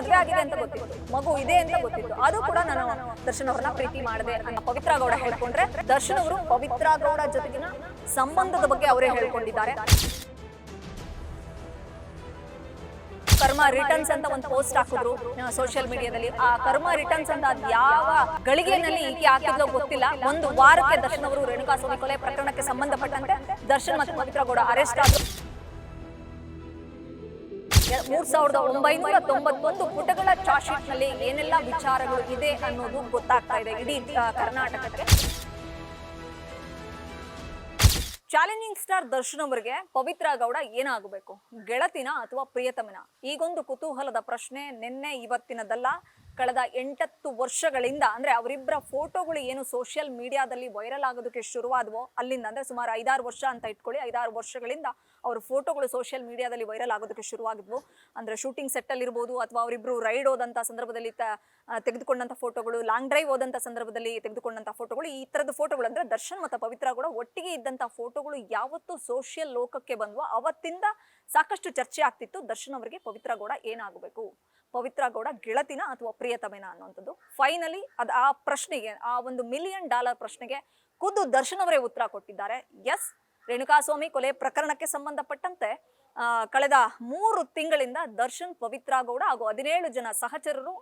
ಮದುವೆ ಆಗಿದೆ ಅಂತ ಗೊತ್ತಿತ್ತು. ಮಗು ಇದೆ ಅಂತ ಗೊತ್ತಿತ್ತು. ಅದು ಕೂಡ ನಾನು ದರ್ಶನ್ ಅವ್ರನ್ನ ಪ್ರೀತಿ ಮಾಡಿದೆ ಅಂತ ಪವಿತ್ರ ಗೌಡ ಹೇಳ್ಕೊಂಡ್ರೆ ದರ್ಶನ್ ಅವರು ಪವಿತ್ರ ಗೌಡ ಜೊತೆಗಿನ ಸಂಬಂಧದ ಬಗ್ಗೆ ಅವರೇ ಹೇಳ್ಕೊಂಡಿದ್ದಾರೆ. ಕರ್ಮ ರಿಟರ್ನ್ಸ್ ಅಂತ ಒಂದು ಪೋಸ್ಟ್ ಹಾಕಿದ್ರು ಸೋಷಿಯಲ್ ಮೀಡಿಯಾದಲ್ಲಿ ಆ, ಕರ್ಮ ರಿಟರ್ನ್ಸ್ ಅಂತ ಅದ್ ಯಾವ ಗಳಿಗೆನಲ್ಲಿ ಈಕೆ ಹಾಕಿದ್ಲೋ ಗೊತ್ತಿಲ್ಲ. ಒಂದು ವಾರಕ್ಕೆ ದರ್ಶನ್ ಅವರು ರೇಣುಕಾ ಸ್ವಾಮಿ ಕೊಲೆ ಪ್ರಕರಣಕ್ಕೆ ಸಂಬಂಧಪಟ್ಟಂತೆ ದರ್ಶನ್ ಮತ್ತು ಪವಿತ್ರ ಗೌಡ ಅರೆಸ್ಟ್ ಆದ್ರು. ಮೂರ್ ಸಾವಿರದ ಒಂಬೈನೂರ ತೊಂಬತ್ತೊಂದು ಪುಟಗಳ ಚಾರ್ಜ್ ಶೀಟ್ನಲ್ಲಿ ಏನೆಲ್ಲ ವಿಚಾರಗಳು ಇದೆ ಅನ್ನೋದು ಗೊತ್ತಾಗ್ತಾ ಇದೆ. ಇಡೀ ಕರ್ನಾಟಕಕ್ಕೆ. ಚಾಲೆಂಜಿಂಗ್ ಸ್ಟಾರ್ ದರ್ಶನ್ ಅವರಿಗೆ ಪವಿತ್ರ ಗೌಡ ಏನಾಗಬೇಕು? ಗೆಳತಿನ ಅಥವಾ ಪ್ರಿಯತಮನ? ಈಗೊಂದು ಕುತೂಹಲದ ಪ್ರಶ್ನೆ ನಿನ್ನೆ ಇವತ್ತಿನದಲ್ಲ. ಕಳೆದ ಎಂಟತ್ತು ವರ್ಷಗಳಿಂದ ಅಂದ್ರೆ ಅವರಿಬ್ಬರ ಫೋಟೋಗಳು ಏನು ಸೋಷಿಯಲ್ ಮೀಡಿಯಾದಲ್ಲಿ ವೈರಲ್ ಆಗೋದಕ್ಕೆ ಶುರುವಾದವೋ, ಅಲ್ಲಿಂದ ಅಂದ್ರೆ ಸುಮಾರು ಐದಾರು ವರ್ಷ ಅಂತ ಇಟ್ಕೊಳ್ಳಿ, ಐದಾರು ವರ್ಷಗಳಿಂದ ಅವ್ರ ಫೋಟೋಗಳು ಸೋಷಿಯಲ್ ಮೀಡಿಯಾದಲ್ಲಿ ವೈರಲ್ ಆಗೋದಕ್ಕೆ ಶುರುವಾಗಿದ್ವು. ಅಂದ್ರೆ ಶೂಟಿಂಗ್ ಸೆಟ್ ಅಲ್ಲಿ ಇರ್ಬೋದು, ಅಥವಾ ಅವರಿಬ್ರು ರೈಡ್ ಹೋದಂತ ಸಂದರ್ಭದಲ್ಲಿ ತೆಗೆದುಕೊಂಡಂತ ಫೋಟೋಗಳು ಲಾಂಗ್ ಡ್ರೈವ್ ಹೋದಂತ ಸಂದರ್ಭದಲ್ಲಿ ತೆಗೆದುಕೊಂಡಂತ ಫೋಟೋಗಳು, ಈ ತರದ ಫೋಟೋಗಳು ಅಂದ್ರೆ ದರ್ಶನ್ ಮತ್ತು ಪವಿತ್ರ ಕೂಡ ಒಟ್ಟಿಗೆ ಇದ್ದಂತ ಫೋಟೋಗಳು ಯಾವತ್ತು ಸೋಷಿಯಲ್ ಲೋಕಕ್ಕೆ ಬಂದ್ವೋ, ಅವತ್ತಿಂದ ಸಾಕಷ್ಟು ಚರ್ಚೆ ಆಗ್ತಿತ್ತು. ದರ್ಶನ್ ಅವರಿಗೆ ಪವಿತ್ರ ಗೌಡ ಏನಾಗಬೇಕು? ಪವಿತ್ರ ಗೌಡ ಗೆಳತಿನ ಅಥವಾ ಪ್ರಿಯತಮೇನ ಅನ್ನುವಂಥದ್ದು. ಫೈನಲಿ ಅದು ಆ ಪ್ರಶ್ನೆಗೆ, ಆ ಒಂದು ಮಿಲಿಯನ್ ಡಾಲರ್ ಪ್ರಶ್ನೆಗೆ ಖುದ್ದು ದರ್ಶನ್ ಅವರೇ ಉತ್ತರ ಕೊಟ್ಟಿದ್ದಾರೆ. ಎಸ್ ರೇಣುಕಾಸ್ವಾಮಿ ಕೊಲೆ ಪ್ರಕರಣಕ್ಕೆ ಸಂಬಂಧಪಟ್ಟಂತೆ ಕಳೆದ ಮೂರು ತಿಂಗಳಿಂದ ದರ್ಶನ್ ಪವಿತ್ರ ಗೌಡ ಹಾಗೂ ಹದಿನೇಳು ಜನ ಸಹಚರರು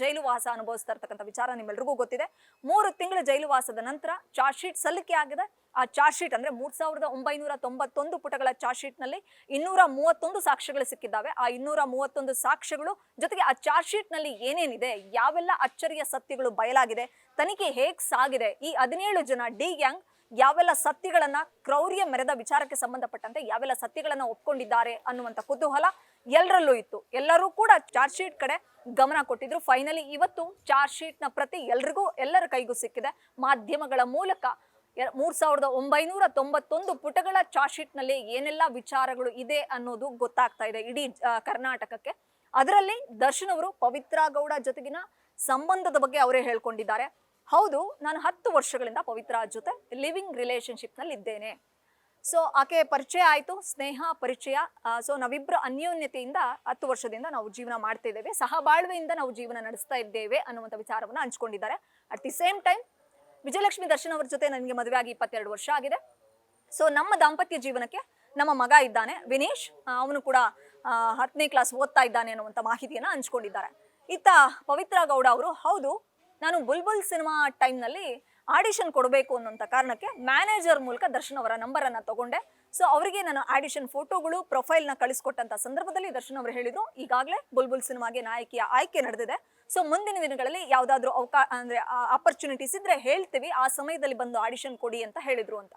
ಜೈಲುವಾಸ ಜೈಲು ವಾಸ ಅನುಭವಿಸ್ತಾ ಇರ್ತಕ್ಕಂಥ ವಿಚಾರ ನಿಮ್ಮೆಲ್ರಿಗೂ ಗೊತ್ತಿದೆ. ಮೂರು ತಿಂಗಳ ಜೈಲು ವಾಸದ ನಂತರ ಚಾರ್ಜ್ ಶೀಟ್ ಸಲ್ಲಿಕೆ ಆಗಿದೆ. ಆ ಚಾರ್ಜ್ ಶೀಟ್ ಅಂದ್ರೆ ಮೂರ್ ಸಾವಿರದ ಒಂಬೈನೂರ ತೊಂಬತ್ತೊಂದು ಪುಟಗಳ ಚಾರ್ಜ್ ಶೀಟ್ನಲ್ಲಿ ಇನ್ನೂರ ಮೂವತ್ತೊಂದು ಸಾಕ್ಷ್ಯಗಳು ಸಿಕ್ಕಿದ್ದಾವೆ. ಆ ಇನ್ನೂರ ಮೂವತ್ತೊಂದು ಸಾಕ್ಷ್ಯಗಳು ಜೊತೆಗೆ ಆ ಚಾರ್ಜ್ ಶೀಟ್ನಲ್ಲಿ ಏನೇನಿದೆ, ಯಾವೆಲ್ಲ ಅಚ್ಚರಿಯ ಸತ್ಯಗಳು ಬಯಲಾಗಿದೆ, ತನಿಖೆ ಹೇಗ್ ಸಾಗಿದೆ, ಈ ಹದಿನೇಳು ಜನ ಡಿ ಗ್ಯಾಂಗ್ ಯಾವೆಲ್ಲ ಸತ್ಯಗಳನ್ನ ಕ್ರೌರ್ಯ ಮೆರೆದ ವಿಚಾರಕ್ಕೆ ಸಂಬಂಧಪಟ್ಟಂತೆ ಯಾವೆಲ್ಲ ಸತ್ಯಗಳನ್ನ ಒಪ್ಕೊಂಡಿದ್ದಾರೆ ಅನ್ನುವಂತ ಕುತೂಹಲ ಎಲ್ಲರಲ್ಲೂ ಇತ್ತು. ಎಲ್ಲರೂ ಕೂಡ ಚಾರ್ಜ್ ಶೀಟ್ ಕಡೆ ಗಮನ ಕೊಟ್ಟಿದ್ರು. ಫೈನಲಿ ಇವತ್ತು ಚಾರ್ಜ್ ಶೀಟ್ನ ಪ್ರತಿ ಎಲ್ರಿಗೂ, ಎಲ್ಲರ ಕೈಗೂ ಸಿಕ್ಕಿದೆ. ಮಾಧ್ಯಮಗಳ ಮೂಲಕ ಮೂರ್ ಸಾವಿರದ ಒಂಬೈನೂರ ತೊಂಬತ್ತೊಂದು ಪುಟಗಳ ಚಾರ್ಜ್ ಶೀಟ್ನಲ್ಲಿ ಏನೆಲ್ಲ ವಿಚಾರಗಳು ಇದೆ ಅನ್ನೋದು ಗೊತ್ತಾಗ್ತಾ ಇದೆ ಇಡೀ ಕರ್ನಾಟಕಕ್ಕೆ. ಅದರಲ್ಲಿ ದರ್ಶನ್ ಅವರು ಪವಿತ್ರ ಗೌಡ ಜೊತೆಗಿನ ಸಂಬಂಧದ ಬಗ್ಗೆ ಅವರೇ ಹೇಳ್ಕೊಂಡಿದ್ದಾರೆ. ಹೌದು, ನಾನು ಹತ್ತು ವರ್ಷಗಳಿಂದ ಪವಿತ್ರ ಜೊತೆ ಲಿವಿಂಗ್ ರಿಲೇಶನ್ಶಿಪ್ನಲ್ಲಿ ಇದ್ದೇನೆ. ಸೊ ಆಕೆ ಪರಿಚಯ ಆಯಿತು, ಸ್ನೇಹ, ಪರಿಚಯ ಸೊ ನಾವಿಬ್ಬರ ಅನ್ಯೋನ್ಯತೆಯಿಂದ ಹತ್ತು ವರ್ಷದಿಂದ ನಾವು ಜೀವನ ಮಾಡ್ತಾ ಇದ್ದೇವೆ ಸಹಬಾಳ್ವೆಯಿಂದ ನಾವು ಜೀವನ ನಡೆಸ್ತಾ ಇದ್ದೇವೆ ಅನ್ನುವಂಥ ವಿಚಾರವನ್ನು ಹಂಚ್ಕೊಂಡಿದ್ದಾರೆ. At the same time Vijayalakshmi Darshan ಅವರ ಜೊತೆ ನನಗೆ ಮದುವೆ ಆಗಿ ಇಪ್ಪತ್ತೆರಡು ವರ್ಷ ಆಗಿದೆ. ಸೊ ನಮ್ಮ ದಾಂಪತ್ಯ ಜೀವನಕ್ಕೆ ನಮ್ಮ ಮಗ ಇದ್ದಾನೆ, ವಿನೇಶ್ ಅವನು ಕೂಡ ಹತ್ತನೇ ಕ್ಲಾಸ್ ಓದ್ತಾ ಇದ್ದಾನೆ ಅನ್ನುವಂಥ ಮಾಹಿತಿಯನ್ನು ಹಂಚ್ಕೊಂಡಿದ್ದಾರೆ. ಇತ್ತ ಪವಿತ್ರ ಗೌಡ ಅವರು, ಹೌದು ನಾನು ಬುಲ್ಬುಲ್ ಸಿನಿಮಾ ಟೈಮ್ನಲ್ಲಿ ಆಡಿಷನ್ ಕೊಡಬೇಕು ಅನ್ನೋಂಥ ಕಾರಣಕ್ಕೆ ಮ್ಯಾನೇಜರ್ ಮೂಲಕ ದರ್ಶನ್ ಅವರ ನಂಬರನ್ನು ತಗೊಂಡೆ. ಸೊ ಅವರಿಗೆ ನಾನು ಆಡಿಷನ್ ಫೋಟೋಗಳು, ಪ್ರೊಫೈಲ್ನ ಕಳಿಸ್ಕೊಟ್ಟಂಥ ಸಂದರ್ಭದಲ್ಲಿ ದರ್ಶನ್ ಅವರು ಹೇಳಿದರು, ಈಗಾಗಲೇ ಬುಲ್ಬುಲ್ ಸಿನಿಮಾಗೆ ನಾಯಕಿಯ ಆಯ್ಕೆ ನಡೆದಿದೆ. ಸೊ ಮುಂದಿನ ದಿನಗಳಲ್ಲಿ ಯಾವುದಾದ್ರೂ ಅವಕಾಶ ಅಂದ್ರೆ ಅಪರ್ಚುನಿಟೀಸ್ ಇದ್ದರೆ ಹೇಳ್ತೀವಿ, ಆ ಸಮಯದಲ್ಲಿ ಬಂದು ಆಡಿಷನ್ ಕೊಡಿ ಅಂತ ಹೇಳಿದರು ಅಂತ.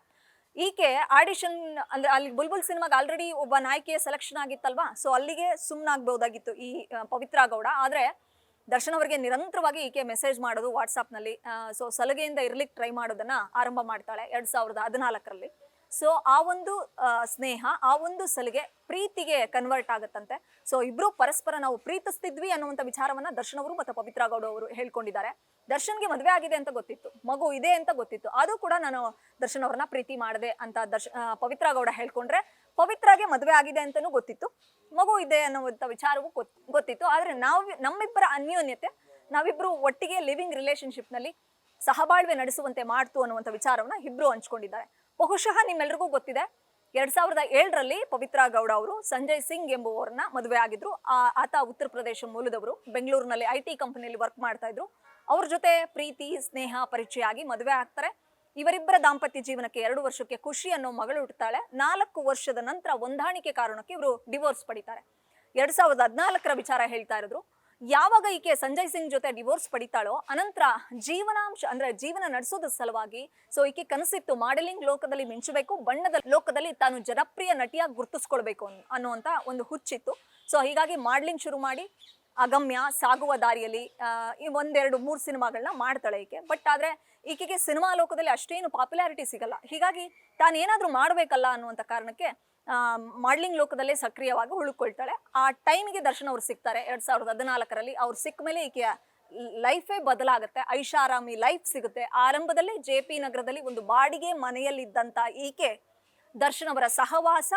ಈಕೆ ಆಡಿಷನ್, ಅಂದ್ರೆ, ಅಲ್ಲಿ ಬುಲ್ಬುಲ್ ಸಿನಿಮಾಗೆ ಆಲ್ರೆಡಿ ಒಬ್ಬ ನಾಯಕಿಯ ಸೆಲೆಕ್ಷನ್ ಆಗಿತ್ತಲ್ವಾ? ಸೊ ಅಲ್ಲಿಗೆ ಸುಮ್ಮನಾಗ್ಬೋದಾಗಿತ್ತು ಈ ಪವಿತ್ರ ಗೌಡ. ಆದ್ರೆ ದರ್ಶನ್ ಅವರಿಗೆ ನಿರಂತರವಾಗಿ ಈಕೆ ಮೆಸೇಜ್ ಮಾಡೋದು ವಾಟ್ಸಾಪ್ನಲ್ಲಿ ಸೊ ಸಲಗೆಯಿಂದ ಇರ್ಲಿಕ್ಕೆ ಟ್ರೈ ಮಾಡೋದನ್ನ ಆರಂಭ ಮಾಡ್ತಾಳೆ ಎರಡ್ ಸಾವಿರದ ಹದಿನಾಲ್ಕರಲ್ಲಿ. ಸೊ ಆ ಒಂದು ಸ್ನೇಹ, ಆ ಒಂದು ಸಲಿಗೆ ಪ್ರೀತಿಗೆ ಕನ್ವರ್ಟ್ ಆಗುತ್ತಂತೆ. ಸೊ ಇಬ್ರು ಪರಸ್ಪರ ನಾವು ಪ್ರೀತಿಸ್ತಿದ್ವಿ ಅನ್ನುವಂಥ ವಿಚಾರವನ್ನ ದರ್ಶನ್ ಅವರು ಮತ್ತು ಪವಿತ್ರ ಗೌಡ ಅವರು ಹೇಳ್ಕೊಂಡಿದ್ದಾರೆ. ದರ್ಶನ್ಗೆ ಮದುವೆ ಆಗಿದೆ ಅಂತ ಗೊತ್ತಿತ್ತು. ಮಗು ಇದೆ ಅಂತ ಗೊತ್ತಿತ್ತು. ಅದು ಕೂಡ ನಾನು ದರ್ಶನ್ ಅವ್ರನ್ನ ಪ್ರೀತಿ ಮಾಡಿದೆ ಅಂತ ದರ್ಶ ಪವಿತ್ರ ಗೌಡ ಹೇಳ್ಕೊಂಡ್ರೆ ಪವಿತ್ರಗೆ ಮದುವೆ ಆಗಿದೆ ಅಂತಲೂ ಗೊತ್ತಿತ್ತು. ಮಗು ಇದೆ ಅನ್ನುವಂಥ ವಿಚಾರವೂ ಗೊತ್- ಗೊತ್ತಿತ್ತು. ಆದರೆ ನಾವು, ನಮ್ಮಿಬ್ಬರ ಅನ್ಯೋನ್ಯತೆ, ನಾವಿಬ್ರು ಒಟ್ಟಿಗೆ ಲಿವಿಂಗ್ ರಿಲೇಶನ್ಶಿಪ್ನಲ್ಲಿ ಸಹಬಾಳ್ವೆ ನಡೆಸುವಂತೆ ಮಾಡ್ತು ಅನ್ನುವಂಥ ವಿಚಾರವನ್ನ ಇಬ್ರು ಹಂಚ್ಕೊಂಡಿದ್ದಾರೆ. ಬಹುಶಃ ನಿಮ್ಮೆಲ್ರಿಗೂ ಗೊತ್ತಿದೆ. ಎರಡ್ ಸಾವಿರದ ಏಳರಲ್ಲಿ ಪವಿತ್ರ ಗೌಡ ಅವರು ಸಂಜಯ್ ಸಿಂಗ್ ಎಂಬುವರನ್ನ ಮದುವೆ ಆಗಿದ್ರು. ಆ- ಆತ ಉತ್ತರ ಪ್ರದೇಶ ಮೂಲದವರು. ಬೆಂಗಳೂರಿನಲ್ಲಿ ಐ ಟಿ ಕಂಪನಿಯಲ್ಲಿ ವರ್ಕ್ ಮಾಡ್ತಾ ಇದ್ರು. ಅವ್ರ ಜೊತೆ ಪ್ರೀತಿ, ಸ್ನೇಹ ಪರಿಚಯ ಆಗಿ ಮದುವೆ ಆಗ್ತಾರೆ. ಇವರಿಬ್ಬರ ದಾಂಪತ್ಯ ಜೀವನಕ್ಕೆ ಎರಡು ವರ್ಷಕ್ಕೆ ಖುಷಿ ಅನ್ನೋ ಮಗಳು ಹುಟ್ಟುತ್ತಾಳೆ ನಾಲ್ಕು ವರ್ಷದ ನಂತರ ಹೊಂದಾಣಿಕೆ ಕಾರಣಕ್ಕೆ ಇವರು ಡಿವೋರ್ಸ್ ಪಡಿತಾರೆ. ಎರಡ್ ಸಾವಿರದ ಹದಿನಾಲ್ಕರ ವಿಚಾರ ಹೇಳ್ತಾ ಇರೋದು. ಯಾವಾಗ ಈಕೆ ಸಂಜಯ್ ಸಿಂಗ್ ಜೊತೆ ಡಿವೋರ್ಸ್ ಪಡಿತಾಳೋ, ಅನಂತರ ಜೀವನಾಂಶ ಅಂದ್ರೆ ಜೀವನ ನಡೆಸೋದ್ರ ಸಲುವಾಗಿ ಸೊ ಈಕೆ ಕನಸಿತ್ತು ಮಾಡೆಲಿಂಗ್ ಲೋಕದಲ್ಲಿ ಮಿಂಚಬೇಕು, ಬಣ್ಣದ ಲೋಕದಲ್ಲಿ ತಾನು ಜನಪ್ರಿಯ ನಟಿಯಾಗಿ ಗುರುತಿಸ್ಕೊಳ್ಬೇಕು ಅನ್- ಅನ್ನುವಂತ ಒಂದು ಹುಚ್ಚಿತ್ತು. ಸೊ ಹೀಗಾಗಿ ಮಾಡ್ಲಿಂಗ್ ಶುರು ಮಾಡಿ, ಅಗಮ್ಯ ಸಾಗುವ ದಾರಿಯಲ್ಲಿ ಈ ಒಂದೆರಡು ಮೂರು ಸಿನಿಮಾಗಳನ್ನ ಮಾಡ್ತಾಳೆ ಈಕೆ. ಬಟ್ ಆದ್ರೆ ಈಕೆಗೆ ಸಿನಿಮಾ ಲೋಕದಲ್ಲಿ ಅಷ್ಟೇನು ಪಾಪ್ಯುಲಾರಿಟಿ ಸಿಗಲ್ಲ. ಹೀಗಾಗಿ ತಾನೇನಾದರೂ ಮಾಡಬೇಕಲ್ಲ ಅನ್ನುವಂಥ ಕಾರಣಕ್ಕೆ ಮಾಡ್ಲಿಂಗ್ ಲೋಕದಲ್ಲೇ ಸಕ್ರಿಯವಾಗಿ ಉಳ್ಕೊಳ್ತಾಳೆ. ಆ ಟೈಮಿಗೆ ದರ್ಶನ್ ಅವ್ರು ಸಿಗ್ತಾರೆ, ಎರಡ್ ಸಾವಿರದ ಹದಿನಾಲ್ಕರಲ್ಲಿ. ಅವ್ರು ಸಿಕ್ಕ ಮೇಲೆ ಈಕೆಯ ಲೈಫೇ ಬದಲಾಗುತ್ತೆ, ಐಷಾರಾಮಿ ಲೈಫ್ ಸಿಗುತ್ತೆ. ಆರಂಭದಲ್ಲಿ ಜೆ ಪಿ ನಗರದಲ್ಲಿ ಒಂದು ಬಾಡಿಗೆ ಮನೆಯಲ್ಲಿದ್ದಂಥ ಈಕೆ ದರ್ಶನ್ ಅವರ ಸಹವಾಸ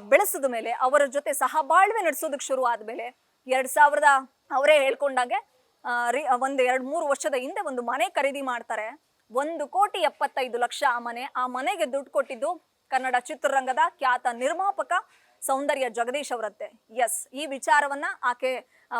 ಬೆಳೆಸಿದ ಮೇಲೆ, ಅವರ ಜೊತೆ ಸಹಬಾಳ್ವೆ ನಡೆಸೋದಕ್ಕೆ ಶುರು ಆದ್ಮೇಲೆ ಎರಡು ಸಾವಿರದ, ಅವರೇ ಹೇಳ್ಕೊಂಡಾಗೆ ರಿ- ಒಂದು ಎರಡು ಮೂರು ವರ್ಷದ ಹಿಂದೆ ಒಂದು ಮನೆ ಖರೀದಿ ಮಾಡ್ತಾರೆ. ಒಂದು ಕೋಟಿ ಎಪ್ಪತ್ತೈದು ಲಕ್ಷ ಆ ಮನೆ. ಆ ಮನೆಗೆ ದುಡ್ಡು ಕೊಟ್ಟಿದ್ದು ಕನ್ನಡ ಚಿತ್ರರಂಗದ ಖ್ಯಾತ ನಿರ್ಮಾಪಕ ಸೌಂದರ್ಯ ಜಗದೀಶ್ ಅವರತ್ತೆ ಎಸ್ ಈ ವಿಚಾರವನ್ನ ಆಕೆ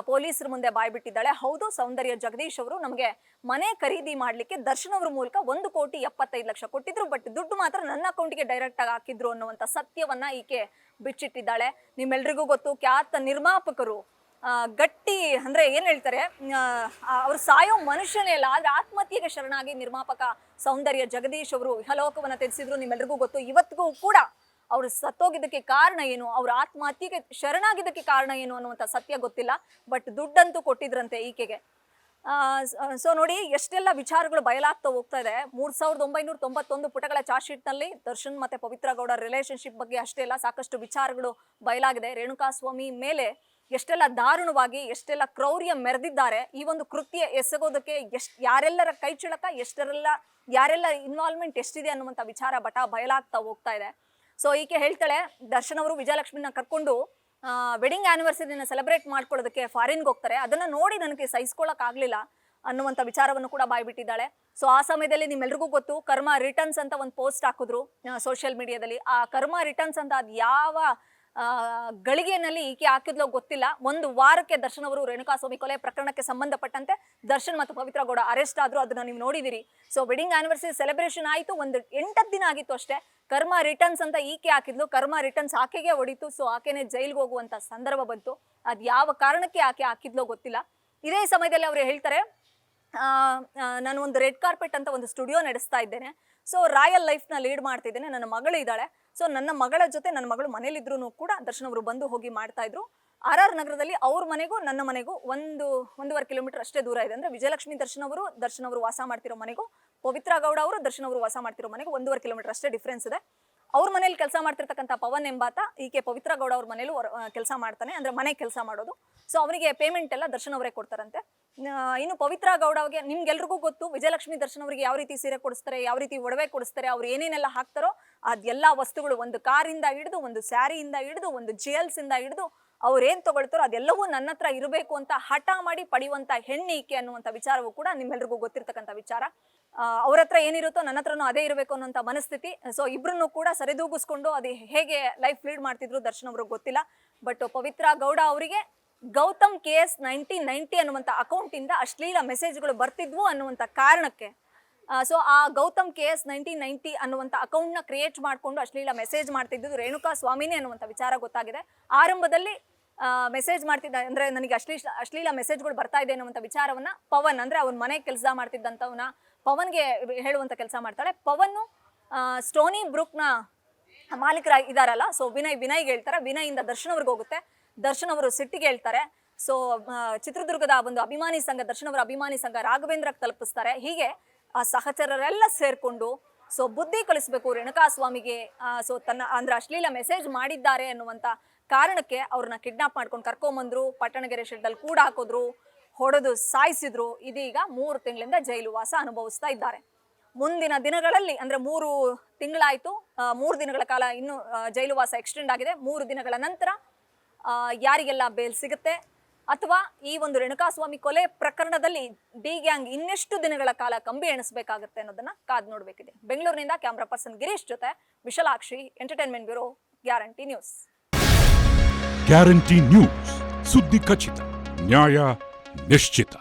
ಪೊಲೀಸರ ಮುಂದೆ ಬಾಯ್ಬಿಟ್ಟಿದ್ದಾಳೆ. ಹೌದು, ಸೌಂದರ್ಯ ಜಗದೀಶ್ ಅವರು ನಮಗೆ ಮನೆ ಖರೀದಿ ಮಾಡ್ಲಿಕ್ಕೆ ದರ್ಶನ್ ಅವ್ರ ಮೂಲಕ ಒಂದು ಕೋಟಿ ಎಪ್ಪತ್ತೈದು ಲಕ್ಷ ಕೊಟ್ಟಿದ್ರು. ಬಟ್ ದುಡ್ಡು ಮಾತ್ರ ನನ್ನ ಅಕೌಂಟ್ಗೆ ಡೈರೆಕ್ಟ್ ಆಗಿ ಹಾಕಿದ್ರು ಅನ್ನುವಂಥ ಸತ್ಯವನ್ನ ಈಕೆ ಬಿಚ್ಚಿಟ್ಟಿದ್ದಾಳೆ. ನಿಮ್ಮೆಲ್ರಿಗೂ ಗೊತ್ತು, ಖ್ಯಾತ ನಿರ್ಮಾಪಕರು ಗಟ್ಟಿ ಅಂದ್ರೆ ಏನ್ ಹೇಳ್ತಾರೆ? ಅವ್ರು ಸಾಯೋ ಮನುಷ್ಯನೇ ಅಲ್ಲ, ಆದ್ರೆ ಆತ್ಮಹತ್ಯೆಗೆ ಶರಣಾಗಿ ನಿರ್ಮಾಪಕ ಸೌಂದರ್ಯ ಜಗದೀಶ್ ಅವರು ಇಹಲೋಕವನ್ನ ತಿಳಿಸಿದ್ರು ನಿಮ್ಮೆಲ್ರಿಗೂ ಗೊತ್ತು. ಇವತ್ತಿಗೂ ಕೂಡ ಅವ್ರು ಸತ್ತೋಗಿದ್ದಕ್ಕೆ ಕಾರಣ ಏನು? ಅವ್ರ ಆತ್ಮಹತ್ಯೆಗೆ ಶರಣಾಗಿದ್ದಕ್ಕೆ ಕಾರಣ ಏನು ಅನ್ನುವಂಥ ಸತ್ಯ ಗೊತ್ತಿಲ್ಲ, ಬಟ್ ದುಡ್ಡಂತೂ ಕೊಟ್ಟಿದ್ರಂತೆ ಈಕೆಗೆ. ಸೊ ನೋಡಿ, ಎಷ್ಟೆಲ್ಲ ವಿಚಾರಗಳು ಬಯಲಾಗ್ತಾ ಹೋಗ್ತಾ ಇದೆ. ಮೂರು ಸಾವಿರದ ಒಂಬೈನೂರ ತೊಂಬತ್ತೊಂದು ಪುಟಗಳ ಚಾರ್ಜ್ ಶೀಟ್ನಲ್ಲಿ ದರ್ಶನ್ ಮತ್ತೆ ಪವಿತ್ರ ಗೌಡ ರಿಲೇಶನ್ಶಿಪ್ ಬಗ್ಗೆ ಅಷ್ಟೇ ಅಲ್ಲ, ಸಾಕಷ್ಟು ವಿಚಾರಗಳು ಬಯಲಾಗಿದೆ. ರೇಣುಕಾಸ್ವಾಮಿ ಮೇಲೆ ಎಷ್ಟೆಲ್ಲ ದಾರುಣವಾಗಿ, ಎಷ್ಟೆಲ್ಲ ಕ್ರೌರ್ಯ ಮೆರೆದಿದ್ದಾರೆ, ಈ ಒಂದು ಕೃತ್ಯ ಎಸಗೋದಕ್ಕೆ ಎಷ್ಟ್, ಯಾರೆಲ್ಲರ ಕೈಚಳಕ ಎಷ್ಟರೆಲ್ಲ, ಯಾರೆಲ್ಲ ಇನ್ವಾಲ್ವ್ಮೆಂಟ್ ಎಷ್ಟಿದೆ ಅನ್ನುವಂಥ ವಿಚಾರ ಬಟ ಬಯಲಾಗ್ತಾ ಹೋಗ್ತಾ ಇದೆ. ಸೊ ಈಕೆ ಹೇಳ್ತಾಳೆ, ದರ್ಶನ್ ಅವರು ವಿಜಯಲಕ್ಷ್ಮಿನ ಕರ್ಕೊಂಡು ವೆಡ್ಡಿಂಗ್ ಆ್ಯನಿವರ್ಸರಿನ ಸೆಲೆಬ್ರೇಟ್ ಮಾಡ್ಕೊಳ್ಳೋದಕ್ಕೆ ಫಾರಿನ್ಗೆ ಹೋಗ್ತಾರೆ. ಅದನ್ನ ನೋಡಿ ನನಗೆ ಸಹಿಸ್ಕೊಳ್ಳೋಕ್ಕಾಗಲಿಲ್ಲ ಅನ್ನುವಂಥ ವಿಚಾರವನ್ನು ಕೂಡ ಬಾಯ್ಬಿಟ್ಟಿದ್ದಾಳೆ ಸೊ ಆ ಸಮಯದಲ್ಲಿ ನಿಮ್ಮೆಲ್ರಿಗೂ ಗೊತ್ತು, ಕರ್ಮ ರಿಟರ್ನ್ಸ್ ಅಂತ ಒಂದು ಪೋಸ್ಟ್ ಹಾಕಿದ್ರು ಸೋಷಿಯಲ್ ಮೀಡಿಯಾದಲ್ಲಿ ಆ ಕರ್ಮ ರಿಟರ್ನ್ಸ್ ಅಂತ ಅದು ಯಾವ ಗಳಿಗೆನಲ್ಲಿ ಈಕೆ ಹಾಕಿದ್ಲೋ ಗೊತ್ತಿಲ್ಲ. ಒಂದು ವಾರಕ್ಕೆ ದರ್ಶನ್ ಅವರು ರೇಣುಕಾಸ್ವಾಮಿ ಕೊಲೆ ಪ್ರಕರಣಕ್ಕೆ ಸಂಬಂಧಪಟ್ಟಂತೆ ದರ್ಶನ್ ಮತ್ತು ಪವಿತ್ರ ಗೌಡ ಅರೆಸ್ಟ್ ಆದ್ರು ಅದನ್ನ ನೀವು ನೋಡಿದಿರಿ. ಸೊ ವೆಡ್ಡಿಂಗ್ ಆನಿವರ್ಸರಿ ಸೆಲೆಬ್ರೇಷನ್ ಆಯಿತು. ಒಂದು ಎಂಟತ್ತು ದಿನ ಆಗಿತ್ತು ಅಷ್ಟೇ. ಕರ್ಮ ರಿಟರ್ನ್ಸ್ ಅಂತ ಈಕೆ ಹಾಕಿದ್ಲು. ಕರ್ಮ ರಿಟರ್ನ್ಸ್ ಆಕೆಗೆ ಹೊಡಿತು. ಸೊ ಆಕೆನೆ ಜೈಲ್ಗೆ ಹೋಗುವಂತ ಸಂದರ್ಭ ಬಂತು. ಅದು ಯಾವ ಕಾರಣಕ್ಕೆ ಆಕೆ ಹಾಕಿದ್ಲೋ ಗೊತ್ತಿಲ್ಲ. ಇದೇ ಸಮಯದಲ್ಲಿ ಅವರು ಹೇಳ್ತಾರೆ ನಾನು ಒಂದು ರೆಡ್ ಕಾರ್ಪೆಟ್ ಅಂತ ಒಂದು ಸ್ಟುಡಿಯೋ ನಡೆಸ್ತಾ ಇದ್ದೇನೆ. ಸೊ ರಾಯಲ್ ಲೈಫ್ನ ಲೀಡ್ ಮಾಡ್ತಿದ್ದೇನೆ. ನನ್ನ ಮಗಳು ಇದ್ದಾಳೆ. ಸೊ ನನ್ನ ಮಗಳ ಜೊತೆ ನನ್ನ ಮಗಳು ಮನೇಲಿದ್ರು ಕೂಡ ದರ್ಶನ್ ಅವರು ಬಂದು ಹೋಗಿ ಮಾಡ್ತಾ ಇದ್ರು. ಆರ್ ಆರ್ ನಗರದಲ್ಲಿ ಅವ್ರ ಮನೆಗೂ ನನ್ನ ಮನೆಗೂ ಒಂದು ಒಂದೂವರೆ ಕಿಲೋಮೀಟರ್ ಅಷ್ಟೇ ದೂರ ಇದೆ. ಅಂದ್ರೆ ವಿಜಯಲಕ್ಷ್ಮಿ ದರ್ಶನ್ ಅವರು ದರ್ಶನ್ ಅವರು ವಾಸ ಮಾಡ್ತಿರೋ ಮನೆಗೂ, ಪವಿತ್ರ ಗೌಡ ಅವರು ದರ್ಶನ್ ಅವರು ವಾಸ ಮಾಡ್ತಿರೋ ಮನೆಗೂ ಒಂದೂವರೆ ಕಿಲೋಮೀಟರ್ ಅಷ್ಟೇ ಡಿಫ್ರೆನ್ಸ್ ಇದೆ. ಅವ್ರ ಮನೇಲಿ ಕೆಲಸ ಮಾಡ್ತಿರ್ತಕ್ಕಂಥ ಪವನ್ ಎಂಬಾತ, ಈಕೆ ಪವಿತ್ರ ಗೌಡ ಅವ್ರ ಮನೇಲೂ ಕೆಲಸ ಮಾಡ್ತಾನೆ. ಅಂದ್ರೆ ಮನೆ ಕೆಲಸ ಮಾಡೋದು. ಸೊ ಅವರಿಗೆ ಪೇಮೆಂಟ್ ಎಲ್ಲ ದರ್ಶನ್ ಅವರೇ ಕೊಡ್ತಾರಂತೆ. ಇನ್ನು ಪವಿತ್ರ ಗೌಡ ಅವ್ರಿಗೆ ನಿಮ್ಗೆಲ್ರಿಗೂ ಗೊತ್ತು, ವಿಜಯಲಕ್ಷ್ಮಿ ದರ್ಶನ್ ಅವರಿಗೆ ಯಾವ ರೀತಿ ಸೀರೆ ಕೊಡಿಸ್ತಾರೆ, ಯಾವ ರೀತಿ ಒಡವೆ ಕೊಡಿಸ್ತಾರೆ, ಅವ್ರು ಏನೇನೆಲ್ಲ ಹಾಕ್ತಾರೋ ಅದೆಲ್ಲ ವಸ್ತುಗಳು ಒಂದು ಕಾರಿಂದ ಹಿಡಿದು, ಒಂದು ಸ್ಯಾರಿಯಿಂದ ಹಿಡಿದು, ಒಂದು ಜೇಲ್ಸ್ ಇಂದ ಹಿಡಿದು ಏನ್ ತಗೊಳ್ತಾರೋ ಅದೆಲ್ಲವೂ ನನ್ನ ಹತ್ರ ಇರಬೇಕು ಅಂತ ಹಠ ಮಾಡಿ ಪಡೆಯುವಂತ ಹೆಣ್ಣೀಕೆ ಅನ್ನುವಂಥ ವಿಚಾರವೂ ಕೂಡ ನಿಮ್ಮೆಲ್ರಿಗೂ ಗೊತ್ತಿರ್ತಕ್ಕಂಥ ವಿಚಾರ. ಅವ್ರ ಹತ್ರ ಏನಿರುತ್ತೋ ನನ್ನ ಹತ್ರನೂ ಅದೇ ಇರಬೇಕು ಅನ್ನೋಂಥ ಮನಸ್ಥಿತಿ. ಸೊ ಇಬ್ರನ್ನೂ ಕೂಡ ಸರಿದೂಗಿಸ್ಕೊಂಡು ಅದು ಹೇಗೆ ಲೈಫ್ ಲೀಡ್ ಮಾಡ್ತಿದ್ರು ದರ್ಶನ್ ಅವ್ರಿಗೆ ಗೊತ್ತಿಲ್ಲ. ಬಟ್ ಪವಿತ್ರ ಗೌಡ ಅವರಿಗೆ Gautham K S nineteen ninety ಅನ್ನುವಂಥ ಅಕೌಂಟಿಂದ ಅಶ್ಲೀಲ ಮೆಸೇಜ್ಗಳು ಬರ್ತಿದ್ವು ಅನ್ನುವಂಥ ಕಾರಣಕ್ಕೆ. ಸೊ ಆ Gautham K S nineteen ninety ಅನ್ನುವಂಥ ಅಕೌಂಟ್ನ ಕ್ರಿಯೇಟ್ ಮಾಡಿಕೊಂಡು ಅಶ್ಲೀಲ ಮೆಸೇಜ್ ಮಾಡ್ತಿದ್ದು ರೇಣುಕಾ ಸ್ವಾಮಿನೇ ಅನ್ನುವಂಥ ವಿಚಾರ ಗೊತ್ತಾಗಿದೆ. ಆರಂಭದಲ್ಲಿ ಮೆಸೇಜ್ ಮಾಡ್ತಿದ್ದ, ಅಂದ್ರೆ ನನಗೆ ಅಶ್ಲೀಲ ಅಶ್ಲೀಲ ಮೆಸೇಜ್ಗಳು ಬರ್ತಾ ಇದೆ ಅನ್ನುವಂಥ ವಿಚಾರವನ್ನ ಪವನ್, ಅಂದ್ರೆ ಅವನ ಮನೆ ಕೆಲಸ ಮಾಡ್ತಿದ್ದಂಥವನ್ನ ಪವನ್ಗೆ ಹೇಳುವಂಥ ಕೆಲಸ ಮಾಡ್ತಾಳೆ. ಪವನ್ ಸ್ಟೋನಿ ಬ್ರೂಕ್ನ ಮಾಲೀಕರ ಇದ್ದಾರಲ್ಲ ಸೊ ವಿನಯ್, ವಿನಯ್ಗೆ ಹೇಳ್ತಾರೆ. ವಿನಯಿಂದ ದರ್ಶನ್ ಅವ್ರಿಗೆ ಹೋಗುತ್ತೆ. ದರ್ಶನ್ ಅವರು ಸಿಟ್ಟಿಗೆ ಹೇಳ್ತಾರೆ. ಸೊ ಚಿತ್ರದುರ್ಗದ ಒಂದು ಅಭಿಮಾನಿ ಸಂಘ ದರ್ಶನ್ ಅವರ ಅಭಿಮಾನಿ ಸಂಘ ರಾಘವೇಂದ್ರ ತಲುಪಿಸ್ತಾರೆ. ಹೀಗೆ ಆ ಸಹಚರರೆಲ್ಲ ಸೇರ್ಕೊಂಡು ಸೊ ಬುದ್ಧಿ ಕಲಿಸ್ಬೇಕು ರೇಣುಕಾ ಸ್ವಾಮಿಗೆ ಸೊ ತನ್ನ ಅಂದ್ರೆ ಅಶ್ಲೀಲ ಮೆಸೇಜ್ ಮಾಡಿದ್ದಾರೆ ಅನ್ನುವಂಥ ಕಾರಣಕ್ಕೆ ಅವ್ರನ್ನ ಕಿಡ್ನಾಪ್ ಮಾಡ್ಕೊಂಡು ಕರ್ಕೊಂಬಂದ್ರು. ಪಟ್ಟಣಗೆರೆ ಶೆಡ್ಡಲ್ಲಿ ಕೂಡ ಹಾಕಿದ್ರು ಹೊಡೆದು ಸಾಯಿಸಿದ್ರು. ಇದೀಗ ಮೂರು ತಿಂಗಳಿಂದ ಜೈಲು ವಾಸ ಅನುಭವಿಸ್ತಾ ಇದ್ದಾರೆ. ಮುಂದಿನ ದಿನಗಳಲ್ಲಿ ಅಂದ್ರೆ ಮೂರು ತಿಂಗಳಾಯಿತು ಮೂರು ದಿನಗಳ ಕಾಲ ಇನ್ನು ಆ, ಜೈಲು ವಾಸ ಎಕ್ಸ್ಟೆಂಡ್ ಆಗಿದೆ. ಮೂರು ದಿನಗಳ ನಂತರ ಯಾರಿಗೆಲ್ಲ ಬೇಲ್ ಸಿಗುತ್ತೆ? ಅಥವಾ ಈ ಒಂದು ರೇಣುಕಾಸ್ವಾಮಿ ಕೊಲೆ ಪ್ರಕರಣದಲ್ಲಿ ಡಿ ಗ್ಯಾಂಗ್ ಇನ್ನೆಷ್ಟು ದಿನಗಳ ಕಾಲ ಕಂಬಿ ಎಣಿಸಬೇಕಾಗುತ್ತೆ ಅನ್ನೋದನ್ನ ಕಾದ್ ನೋಡಬೇಕಿದೆ. ಬೆಂಗಳೂರಿನಿಂದ ಕ್ಯಾಮ್ರಾ ಪರ್ಸನ್ ಗಿರೀಶ್ ಜೊತೆ Vishalakshi entertainment bureau guarantee news guarantee news ಸುದ್ದಿ ಖಚಿತ ನ್ಯಾಯ ನಿಶ್ಚಿತ